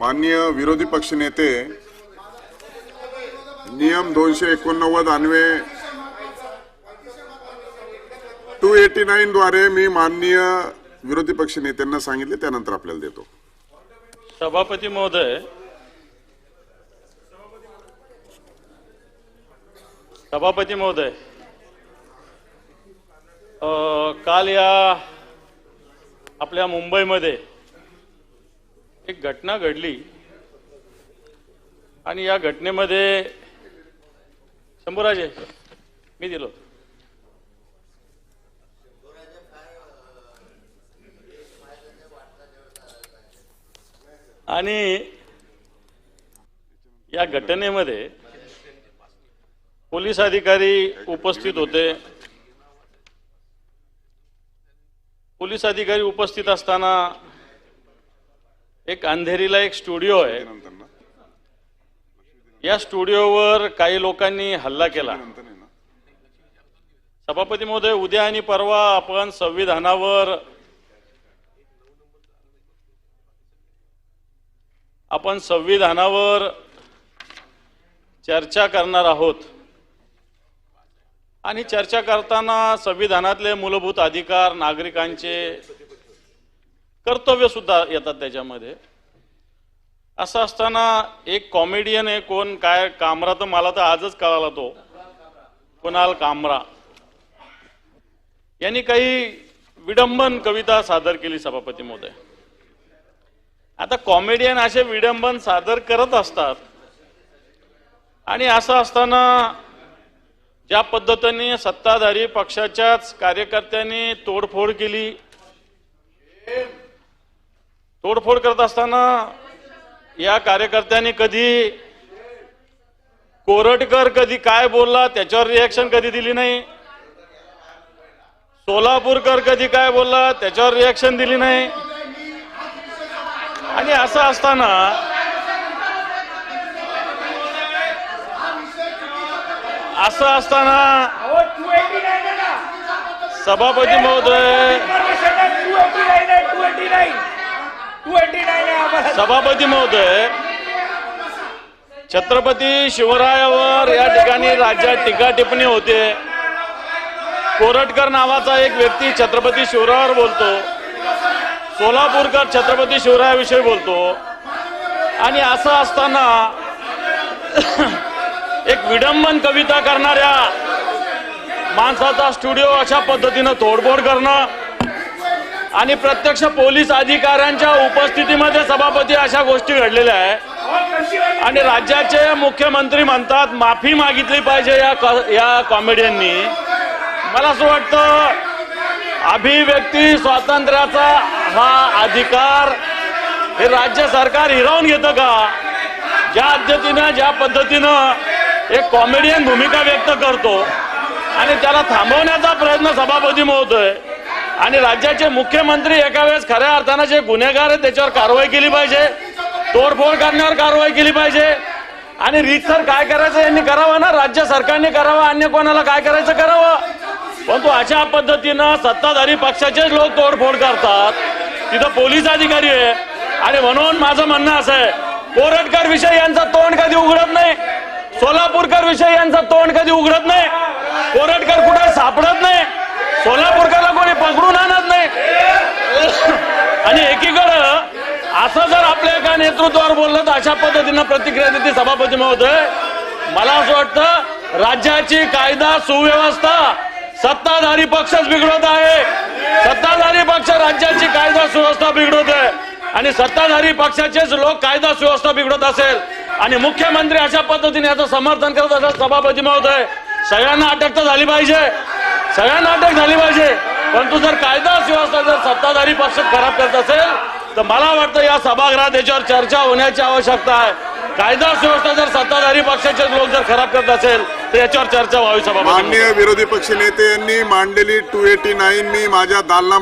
माननीय विरोधी पक्षनेते नियम दोनशे एकोणनव्वद अन्वे टू एटी नाईन द्वारे मी माननीय विरोधी पक्ष नेत्यांना सांगितले त्यानंतर आपल्याला देतो. सभापती महोदय सभापती महोदय काल या आपल्या मुंबईमध्ये एक घटना घडली. आणि या घटनेमध्ये शंभूराजे मी दिलो. आणि या घटनेमध्ये पोलीस अधिकारी उपस्थित होते. पोलीस अधिकारी उपस्थित असताना एक अंधेरीला एक स्टुडिओ आहे. या स्टुडिओवर काही लोकांनी हल्ला केला. सभापती महोदय उद्या आणि परवा आपण संविधानावर आपण संविधानावर चर्चा करणार आहोत. आणि चर्चा करताना संविधानातले मूलभूत अधिकार नागरिकांचे कर्तव्य सुद्धा येतात त्याच्यामध्ये. असं असताना एक कॉमेडियन आहे कोण काय कामरा तर मला तर आजच कळाला तो. कुणाल कामरा. यांनी काही विडंबन कविता सादर केली सभापती महोदय. आता कॉमेडियन असे विडंबन सादर करत असतात. आणि असं असताना ज्या पद्धतीने सत्ताधारी पक्षाच्याच कार्यकर्त्यांनी तोडफोड केली तोडफोड करत असताना या कार्यकर्त्यांनी कधी कोरटकर कधी काय बोलला त्याच्यावर रिॲक्शन कधी दिली नाही. सोलापूरकर कधी काय बोलला त्याच्यावर रिॲक्शन दिली नाही. आणि असं असताना असं असताना सभापती महोदय सभापती महोदय छत्रपती शिवरायावर या ठिकाणी राज्यात टीका टिप्पणी होते. कोरटकर नावाचा एक व्यक्ती छत्रपती शिवरायावर बोलतो. सोलापूरकर छत्रपती शिवरायाविषयी बोलतो. आणि असं असताना एक विडंबन कविता करणाऱ्या माणसाचा स्टुडिओ अशा पद्धतीनं तोडफोड करणं आणि प्रत्यक्ष पोलीस अधिकाऱ्यांच्या उपस्थितीमध्ये सभापती अशा गोष्टी घडलेल्या आहे. आणि राज्याचे मुख्यमंत्री म्हणतात माफी मागितली पाहिजे या कॉ- या कॉमेडियननी. मला असं वाटतं अभिव्यक्ती स्वातंत्र्याचा हा अधिकार हे राज्य सरकार हिरावून घेतं का? ज्या पद्धतीनं ज्या पद्धतीनं एक कॉमेडियन भूमिका व्यक्त करतो आणि त्याला थांबवण्याचा प्रयत्न सभापती महोदय आणि राज्याचे मुख्यमंत्री एका वेळेस खऱ्या अर्थानं जे गुन्हेगार आहेत त्याच्यावर कारवाई केली पाहिजे. तोडफोड करण्यावर कारवाई केली पाहिजे. आणि रीतसर काय करायचं यांनी करावं ना? राज्य सरकारने करावं अन्य कोणाला काय करायचं करावं. परंतु अशा पद्धतीनं सत्ताधारी पक्षाचेच लोक तोडफोड करतात. तिथं पोलीस अधिकारी आहे. आणि म्हणून माझं म्हणणं असं आहे कोरटकर विषय यांचा तोंड कधी उघडत नाही? सोलापूरकर विषय यांचा तोंड कधी उघडत नाही? कोरटकर कुठे सापडत नाही? सोलापूरकरला कोणी पकडून आणत नाही. आणि एकीकडं असं जर आपल्या एका नेतृत्वावर बोललं तर अशा पद्धतीनं प्रतिक्रिया देते सभापती महोदय. मला असं वाटतं राज्याची कायदा सुव्यवस्था सत्ताधारी पक्षच बिघडवत आहे. सत्ताधारी पक्ष राज्याची कायदा सुव्यवस्था बिघडवत आहे. आणि सत्ताधारी पक्षाचेच लोक कायदा सुव्यवस्था बिघडत असेल. आणि मुख्यमंत्री अशा पद्धतीने याचं समर्थन करत असेल सभापती महोदय. सगळ्यांना अटक तर झाली पाहिजे. सगळ्यांना अटक झाली पाहिजे. परंतु जर कायदा सुव्यवस्था जर सत्ताधारी पक्ष खराब करत असेल तर मला वाटतं या सभागृहात याच्यावर चर्चा होण्याची आवश्यकता आहे. कायदा सुव्यवस्था जर सत्ताधारी पक्षाचे लोक जर खराब करत असेल तर याच्यावर चर्चा व्हावी सभा माननीय विरोधी पक्षनेते यांनी मांडलेली टू एटी नाईन मी माझ्या दालनामध्ये